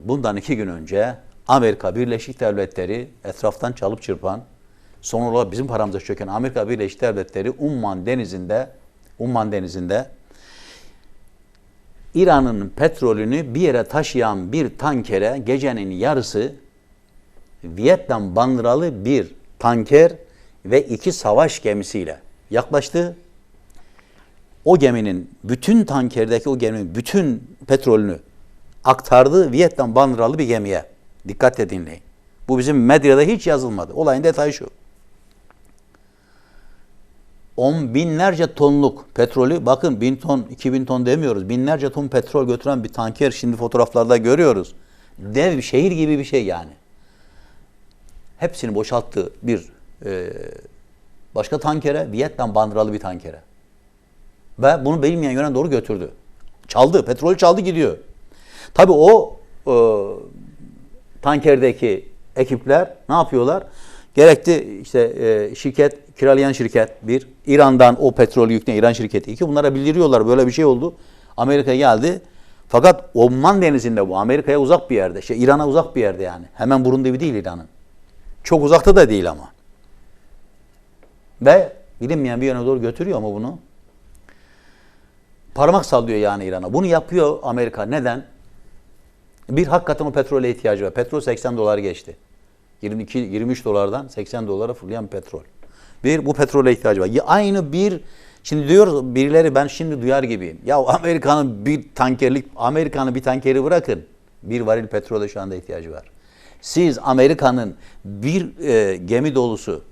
Bundan iki gün önce Amerika Birleşik Devletleri etraftan çalıp çırpan, son bizim paramıza çöken Amerika Birleşik Devletleri Umman Denizi'nde Umman Denizi'nde İran'ın petrolünü bir yere taşıyan bir tankere gecenin yarısı Vietnam bandıralı bir tanker ve iki savaş gemisiyle yaklaştı. O geminin bütün tankerdeki o geminin bütün petrolünü aktardı Vietnam bandıralı bir gemiye. Dikkatle dinleyin. Bu bizim medyada hiç yazılmadı. Olayın detayı şu. On binlerce tonluk petrolü bakın bin ton, iki bin ton demiyoruz. Binlerce ton petrol götüren bir tanker şimdi fotoğraflarda görüyoruz. Dev şehir gibi bir şey yani. Hepsini boşalttı bir e, başka tankere, Vietnam bandıralı bir tankere. Ve bunu bilmeyen yöne doğru götürdü. Çaldı, petrolü çaldı gidiyor. Tabii o e, tankerdeki ekipler ne yapıyorlar? Gerekli işte e, şirket, kiralayan şirket bir, İran'dan o petrolü yükleyen İran şirketi iki. Bunlara bildiriyorlar böyle bir şey oldu. Amerika geldi. Fakat Oman denizinde bu. Amerika'ya uzak bir yerde. Şey, İran'a uzak bir yerde yani. Hemen burun dibi değil İran'ın. Çok uzakta da değil ama. Ve bilinmeyen bir yöne doğru götürüyor ama bunu. Parmak sallıyor yani İran'a. Bunu yapıyor Amerika. Neden? Bir hakikaten o petrole ihtiyacı var. Petrol 80 dolar geçti. 22 23 dolardan 80 dolara fırlayan petrol. Bir bu petrole ihtiyacı var. Ya Aynı bir şimdi diyor birileri ben şimdi duyar gibiyim. Ya Amerika'nın bir tankerlik Amerika'nın bir tankeri bırakın. Bir varil petrole şu anda ihtiyacı var. Siz Amerika'nın bir e, gemi dolusu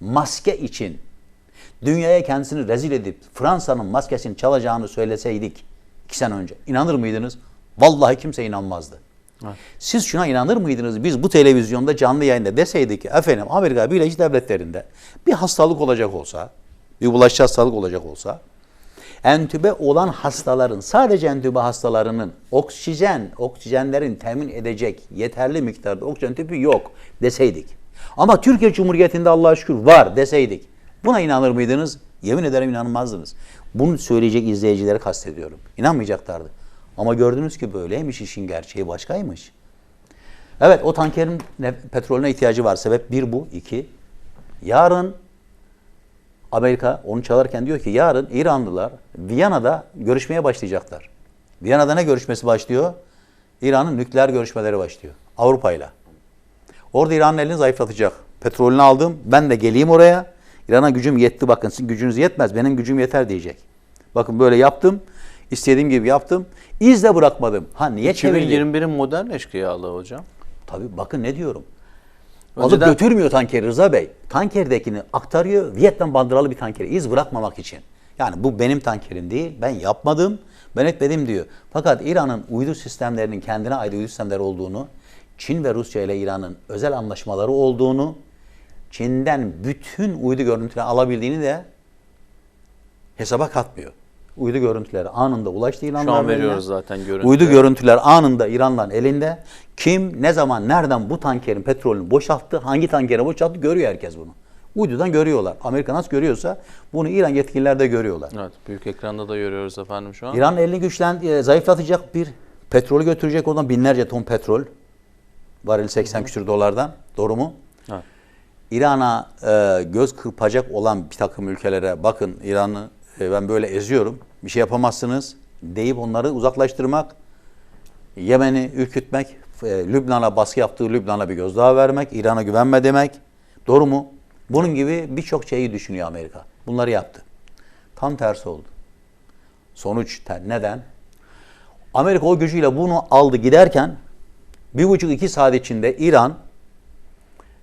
maske için dünyaya kendisini rezil edip Fransa'nın maskesini çalacağını söyleseydik iki sene önce inanır mıydınız? Vallahi kimse inanmazdı. Siz şuna inanır mıydınız? Biz bu televizyonda canlı yayında deseydik ki efendim Amerika Birleşik Devletleri'nde bir hastalık olacak olsa, bir bulaşıcı hastalık olacak olsa entübe olan hastaların sadece entübe hastalarının oksijen, oksijenlerin temin edecek yeterli miktarda oksijen tüpü yok deseydik. Ama Türkiye Cumhuriyeti'nde Allah'a şükür var deseydik. Buna inanır mıydınız? Yemin ederim inanmazdınız. Bunu söyleyecek izleyicileri kastediyorum. İnanmayacaklardı. Ama gördünüz ki böyleymiş işin gerçeği başkaymış. Evet o tankerin ne, petrolüne ihtiyacı var. Sebep bir bu. iki. Yarın Amerika onu çalarken diyor ki yarın İranlılar Viyana'da görüşmeye başlayacaklar. Viyana'da ne görüşmesi başlıyor? İran'ın nükleer görüşmeleri başlıyor. Avrupa ile. Orada İran'ın elini zayıflatacak. Petrolünü aldım. Ben de geleyim oraya. İran'a gücüm yetti bakın. Sizin gücünüz yetmez. Benim gücüm yeter diyecek. Bakın böyle yaptım. İstediğim gibi yaptım. İz de bırakmadım. Ha niye çevirdim? 2021'in modern eşkıyalığı hocam. Tabii bakın ne diyorum. Önceden- Alıp götürmüyor tankeri Rıza Bey. Tankerdekini aktarıyor Vietnam bandıralı bir tankeri. iz bırakmamak için. Yani bu benim tankerim değil. Ben yapmadım. Ben etmedim diyor. Fakat İran'ın uydu sistemlerinin kendine ait uydu sistemleri olduğunu, Çin ve Rusya ile İran'ın özel anlaşmaları olduğunu, Çin'den bütün uydu görüntüleri alabildiğini de hesaba katmıyor. Uydu görüntüleri anında ulaştı İranların Şu an eline. veriyoruz zaten görüntüleri. Uydu görüntüler anında İran'dan elinde. Kim, ne zaman, nereden bu tankerin petrolünü boşalttı, hangi tankere boşalttı görüyor herkes bunu. Uydudan görüyorlar. Amerika nasıl görüyorsa bunu İran yetkililer de görüyorlar. Evet, büyük ekranda da görüyoruz efendim şu an. İran elini güçlen, e, zayıflatacak bir petrolü götürecek oradan binlerce ton petrol. Varil 80 küsür dolardan. Doğru mu? Evet. İran'a e, göz kırpacak olan bir takım ülkelere bakın İran'ı ben böyle eziyorum. Bir şey yapamazsınız deyip onları uzaklaştırmak. Yemen'i ürkütmek, e, Lübnan'a baskı yaptığı Lübnan'a bir gözdağı vermek, İran'a güvenme demek. Doğru mu? Bunun gibi birçok şeyi düşünüyor Amerika. Bunları yaptı. Tam tersi oldu. Sonuç neden? Amerika o gücüyle bunu aldı giderken bir buçuk iki saat içinde İran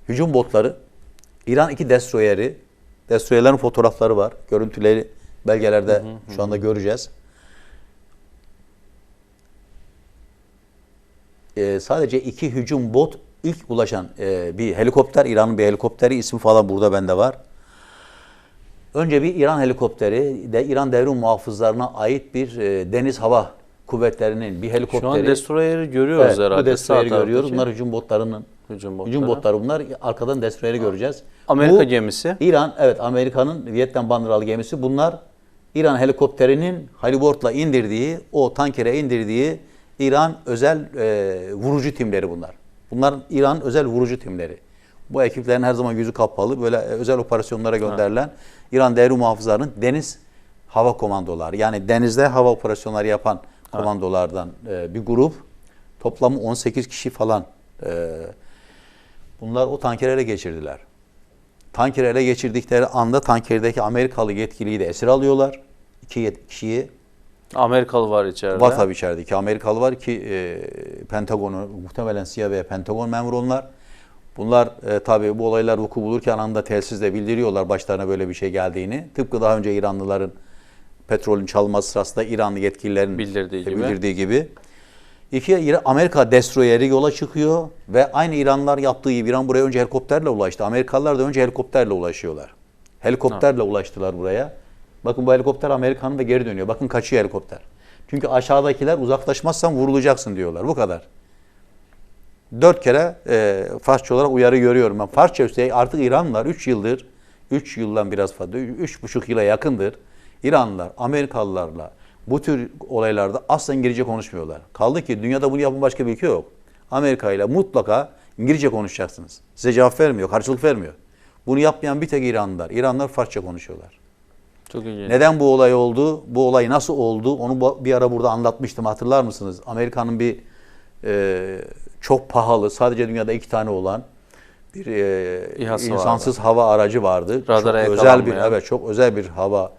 hücum botları, İran iki destroyeri, destroyerlerin fotoğrafları var, görüntüleri belgelerde şu anda göreceğiz. Ee, sadece iki hücum bot ilk ulaşan e, bir helikopter, İran'ın bir helikopteri ismi falan burada bende var. Önce bir İran helikopteri de İran devrim muhafızlarına ait bir e, deniz hava kuvvetlerinin bir helikopteri. Şu an destroyer'i görüyoruz Evet, herhalde. bu destroyeri görüyoruz. Bunlar hücum botlarının Hücum hücum botları. botları bunlar. Arkadan destroyeri göreceğiz. Amerika Bu, gemisi. İran evet Amerika'nın Vietnam bandıralı gemisi. Bunlar İran helikopterinin halibortla indirdiği o tankere indirdiği İran özel e, vurucu timleri bunlar. Bunlar İran özel vurucu timleri. Bu ekiplerin her zaman yüzü kapalı böyle e, özel operasyonlara gönderilen İran devrim muhafızlarının deniz hava komandoları yani denizde hava operasyonları yapan komandolardan e, bir grup toplamı 18 kişi falan e, bunlar o tankeri ele geçirdiler. Tankeri ele geçirdikleri anda tankerdeki Amerikalı yetkiliyi de esir alıyorlar. İki kişiyi Amerikalı var içeride. Var tabii içeride. İki Amerikalı var ki e, Pentagon'u muhtemelen CIA ve Pentagon memuru onlar. Bunlar e, tabii bu olaylar vuku bulurken anda telsizle bildiriyorlar başlarına böyle bir şey geldiğini. Tıpkı daha önce İranlıların petrolün çalması sırasında İranlı yetkililerin Bildirdiği e, gibi. bildirdiği gibi. İki Amerika destroyeri yola çıkıyor ve aynı İranlılar yaptığı gibi İran buraya önce helikopterle ulaştı. Amerikalılar da önce helikopterle ulaşıyorlar. Helikopterle ulaştılar buraya. Bakın bu helikopter Amerikan'ın ve geri dönüyor. Bakın kaçıyor helikopter. Çünkü aşağıdakiler uzaklaşmazsan vurulacaksın diyorlar. Bu kadar. Dört kere e, Farsça olarak uyarı görüyorum. Ben Farsça üstelik artık İranlılar 3 yıldır, 3 yıldan biraz fazla, 3,5 yıla yakındır İranlılar Amerikalılarla bu tür olaylarda asla İngilizce konuşmuyorlar. Kaldı ki dünyada bunu yapan başka bir ülke yok. Amerika ile mutlaka İngilizce konuşacaksınız. Size cevap vermiyor, karşılık vermiyor. Bunu yapmayan bir tek İranlılar. İranlılar Farsça konuşuyorlar. Çok ilginç. Neden bu olay oldu? Bu olay nasıl oldu? Onu bir ara burada anlatmıştım. Hatırlar mısınız? Amerika'nın bir e, çok pahalı, sadece dünyada iki tane olan bir e, İHA'sı insansız hava aracı vardı. Radara çok özel bir, evet çok özel bir hava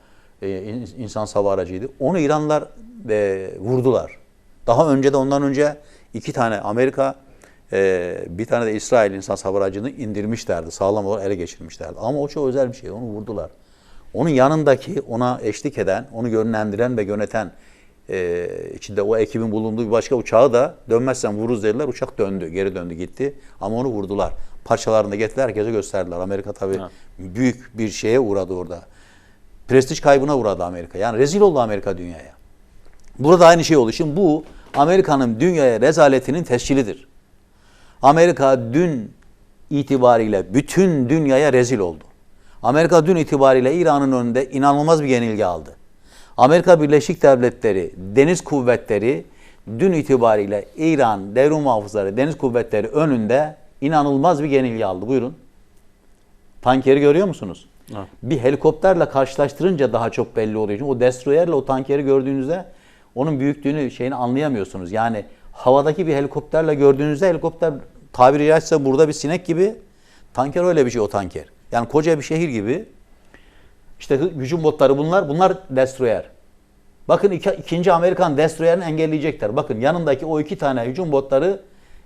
e, in- insansız hava aracıydı. Onu İranlılar e, vurdular. Daha önce de ondan önce iki tane Amerika, e, bir tane de İsrail insansız hava aracını indirmişlerdi. Sağlam olarak ele geçirmişlerdi. Ama o çok özel bir şey. Onu vurdular. Onun yanındaki ona eşlik eden, onu yönlendiren ve yöneten e, içinde o ekibin bulunduğu bir başka uçağı da dönmezsen vururuz dediler. Uçak döndü, geri döndü gitti. Ama onu vurdular. Parçalarını getirdiler, herkese gösterdiler. Amerika tabii Ha. büyük bir şeye uğradı orada. Prestij kaybına uğradı Amerika. Yani rezil oldu Amerika dünyaya. Burada aynı şey oldu. Şimdi bu Amerika'nın dünyaya rezaletinin tescilidir. Amerika dün itibariyle bütün dünyaya rezil oldu. Amerika dün itibariyle İran'ın önünde inanılmaz bir yenilgi aldı. Amerika Birleşik Devletleri Deniz Kuvvetleri dün itibariyle İran Devrim Muhafızları Deniz Kuvvetleri önünde inanılmaz bir yenilgi aldı. Buyurun. Tankeri görüyor musunuz? Evet. Bir helikopterle karşılaştırınca daha çok belli oluyor. Çünkü o destroyerle o tankeri gördüğünüzde onun büyüklüğünü şeyini anlayamıyorsunuz. Yani havadaki bir helikopterle gördüğünüzde helikopter tabiri caizse burada bir sinek gibi tanker öyle bir şey o tanker. Yani koca bir şehir gibi işte hücum botları bunlar. Bunlar destroyer. Bakın iki, ikinci Amerikan destroyerini engelleyecekler. Bakın yanındaki o iki tane hücum botları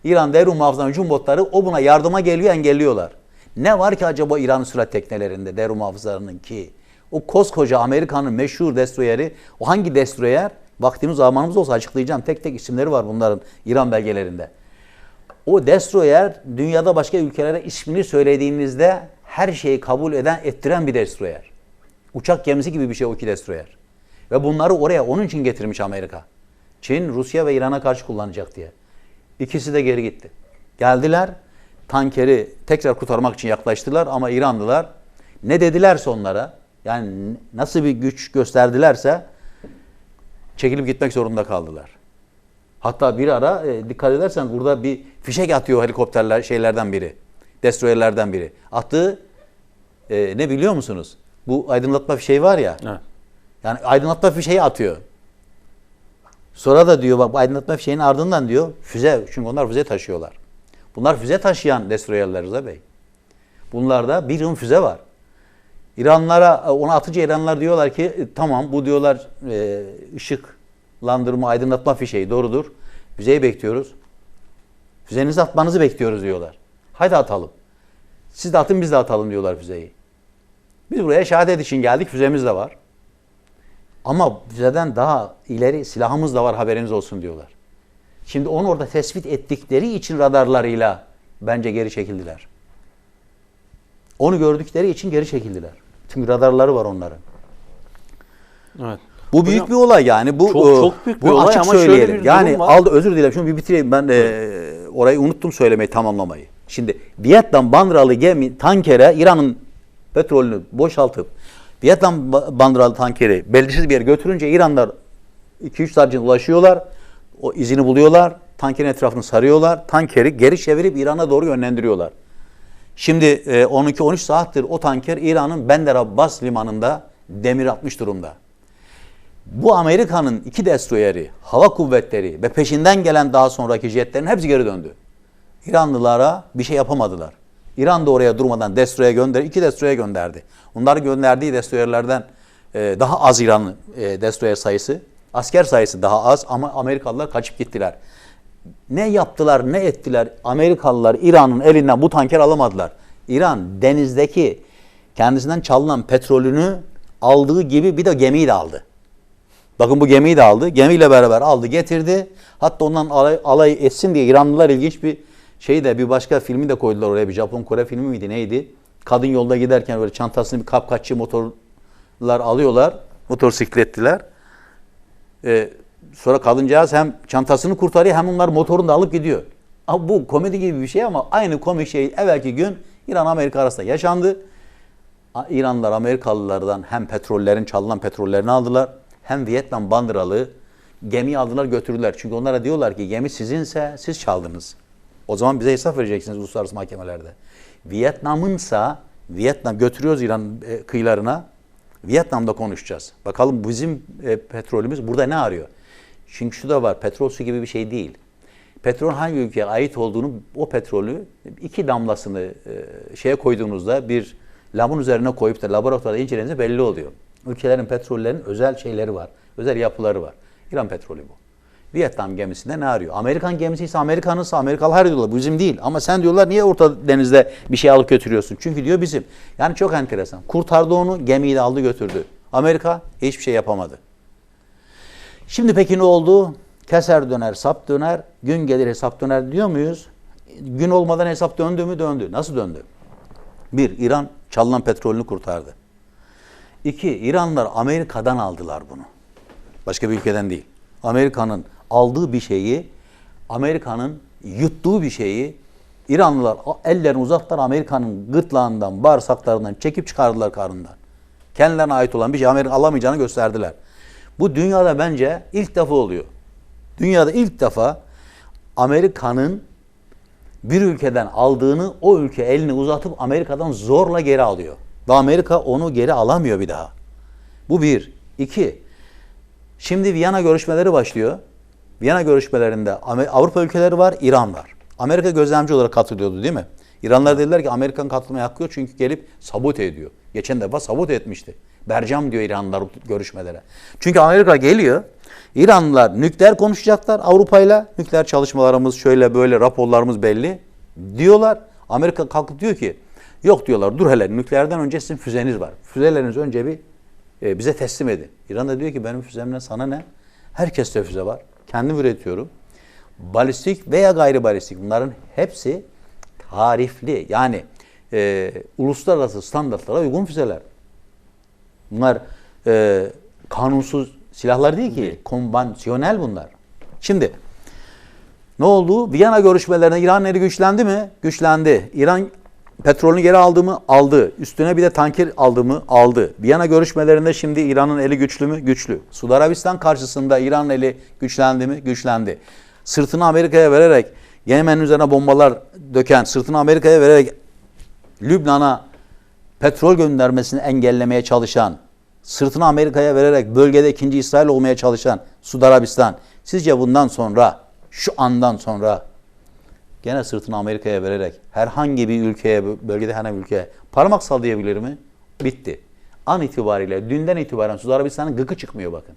İran devrim muhafızan hücum botları o buna yardıma geliyor engelliyorlar. Ne var ki acaba İran sürat teknelerinde devrim muhafızlarının ki? O koskoca Amerika'nın meşhur destroyeri o hangi destroyer? Vaktimiz zamanımız olsa açıklayacağım. Tek tek isimleri var bunların İran belgelerinde. O destroyer dünyada başka ülkelere ismini söylediğinizde her şeyi kabul eden, ettiren bir destroyer. Uçak gemisi gibi bir şey o iki destroyer. Ve bunları oraya onun için getirmiş Amerika. Çin, Rusya ve İran'a karşı kullanacak diye. İkisi de geri gitti. Geldiler, tankeri tekrar kurtarmak için yaklaştılar ama İranlılar ne dedilerse onlara, yani nasıl bir güç gösterdilerse çekilip gitmek zorunda kaldılar. Hatta bir ara e, dikkat edersen burada bir fişek atıyor helikopterler şeylerden biri. Destroyerlerden biri. Attığı e, ne biliyor musunuz? Bu aydınlatma fişeği var ya. Evet. Yani aydınlatma fişeği atıyor. Sonra da diyor bak bu aydınlatma fişeğinin ardından diyor füze çünkü onlar füze taşıyorlar. Bunlar füze taşıyan destroyerler Rıza Bey. Bunlarda bir yığın füze var. İranlara e, onu atınca İranlılar diyorlar ki e, tamam bu diyorlar e, ışıklandırma aydınlatma fişeği doğrudur. Füzeyi bekliyoruz. Füzenizi atmanızı bekliyoruz diyorlar. Haydi atalım. Siz de atın biz de atalım diyorlar füzeyi. Biz buraya şehadet için geldik füzemiz de var. Ama füzeden daha ileri silahımız da var haberiniz olsun diyorlar. Şimdi onu orada tespit ettikleri için radarlarıyla bence geri çekildiler. Onu gördükleri için geri çekildiler. Çünkü radarları var onların. Evet. Bu büyük Hocam, bir olay yani. Bu çok- e, çok büyük bu bir olay açık ama şöyle söyleyelim. bir yani var. aldı özür dilerim. Şunu bir bitireyim. Ben e, orayı unuttum söylemeyi, tamamlamayı. Şimdi Vietnam bandıralı gemi tankere İran'ın petrolünü boşaltıp Vietnam ba- bandıralı tankeri belirsiz bir yere götürünce İranlar 2-3 saat ulaşıyorlar. O izini buluyorlar. Tankerin etrafını sarıyorlar. Tankeri geri çevirip İran'a doğru yönlendiriyorlar. Şimdi e, 12-13 saattir o tanker İran'ın Bender Abbas limanında demir atmış durumda. Bu Amerika'nın iki destroyeri, hava kuvvetleri ve peşinden gelen daha sonraki jetlerin hepsi geri döndü. İranlılara bir şey yapamadılar. İran da oraya durmadan destroyer gönder, iki destroyer gönderdi. Onların gönderdiği destroyerlerden e, daha az İran'ın e, destroyer sayısı, asker sayısı daha az ama Amerikalılar kaçıp gittiler. Ne yaptılar, ne ettiler? Amerikalılar İran'ın elinden bu tanker alamadılar. İran denizdeki kendisinden çalınan petrolünü aldığı gibi bir de gemiyi de aldı. Bakın bu gemiyi de aldı. Gemiyle beraber aldı getirdi. Hatta ondan alay, alay etsin diye İranlılar ilginç bir şey de bir başka filmi de koydular oraya. Bir Japon Kore filmi miydi neydi? Kadın yolda giderken böyle çantasını bir kapkaççı motorlar alıyorlar. Motosiklettiler. Ee, sonra kadıncağız hem çantasını kurtarıyor hem onlar motorunu da alıp gidiyor. Ama bu komedi gibi bir şey ama aynı komik şey evvelki gün İran-Amerika arasında yaşandı. İranlılar Amerikalılardan hem petrollerin çalınan petrollerini aldılar hem Vietnam bandıralı gemiyi aldılar götürdüler. Çünkü onlara diyorlar ki gemi sizinse siz çaldınız. O zaman bize hesap vereceksiniz uluslararası mahkemelerde. Vietnam'ınsa Vietnam götürüyoruz İran e, kıyılarına. Vietnam'da konuşacağız. Bakalım bizim e, petrolümüz burada ne arıyor? Çünkü şu da var. Petrol su gibi bir şey değil. Petrol hangi ülkeye ait olduğunu o petrolü iki damlasını e, şeye koyduğunuzda bir lamın üzerine koyup da laboratuvarda incelediğinizde belli oluyor. Ülkelerin petrollerinin özel şeyleri var. Özel yapıları var. İran petrolü bu. Vietnam gemisinde ne arıyor? Amerikan gemisi ise Amerikanınsa Amerikalı her diyorlar. Bu bizim değil. Ama sen diyorlar niye Orta Deniz'de bir şey alıp götürüyorsun? Çünkü diyor bizim. Yani çok enteresan. Kurtardı onu, gemiyi de aldı götürdü. Amerika hiçbir şey yapamadı. Şimdi peki ne oldu? Keser döner, sap döner, gün gelir hesap döner diyor muyuz? Gün olmadan hesap döndü mü? Döndü. Nasıl döndü? Bir, İran çalınan petrolünü kurtardı. İki, İranlılar Amerika'dan aldılar bunu. Başka bir ülkeden değil. Amerika'nın aldığı bir şeyi, Amerika'nın yuttuğu bir şeyi İranlılar ellerini uzattılar Amerika'nın gırtlağından, bağırsaklarından çekip çıkardılar karnından. Kendilerine ait olan bir şey Amerika alamayacağını gösterdiler. Bu dünyada bence ilk defa oluyor. Dünyada ilk defa Amerika'nın bir ülkeden aldığını o ülke elini uzatıp Amerika'dan zorla geri alıyor. Ve Amerika onu geri alamıyor bir daha. Bu bir. İki, şimdi Viyana görüşmeleri başlıyor. Viyana görüşmelerinde Avrupa ülkeleri var, İran var. Amerika gözlemci olarak katılıyordu değil mi? İranlar dediler ki Amerikan katılmaya hakkı yok çünkü gelip sabote ediyor. Geçen defa sabote etmişti. Bercam diyor İranlılar görüşmelere. Çünkü Amerika geliyor. İranlılar nükleer konuşacaklar Avrupa'yla. Nükleer çalışmalarımız şöyle böyle raporlarımız belli diyorlar. Amerika kalkıp diyor ki yok diyorlar dur hele nükleerden önce sizin füzeniz var. Füzeleriniz önce bir e, bize teslim edin. İran da diyor ki benim füzemden sana ne? Herkeste füze var. Kendim üretiyorum. Balistik veya gayri balistik bunların hepsi tarifli yani e, uluslararası standartlara uygun füzeler. Bunlar e, kanunsuz silahlar değil ki. Konvansiyonel bunlar. Şimdi ne oldu? Viyana görüşmelerinde İran eli güçlendi mi? Güçlendi. İran petrolünü geri aldı mı? Aldı. Üstüne bir de tanker aldı mı? Aldı. Viyana görüşmelerinde şimdi İran'ın eli güçlü mü? Güçlü. Suudi Arabistan karşısında İran'ın eli güçlendi mi? Güçlendi. Sırtını Amerika'ya vererek Yemen'in üzerine bombalar döken, sırtını Amerika'ya vererek Lübnan'a petrol göndermesini engellemeye çalışan, sırtını Amerika'ya vererek bölgede ikinci İsrail olmaya çalışan Suudi Arabistan, sizce bundan sonra, şu andan sonra gene sırtını Amerika'ya vererek herhangi bir ülkeye, bölgede herhangi bir ülkeye parmak sallayabilir mi? Bitti. An itibariyle, dünden itibaren Suudi Arabistan'ın gıkı çıkmıyor bakın.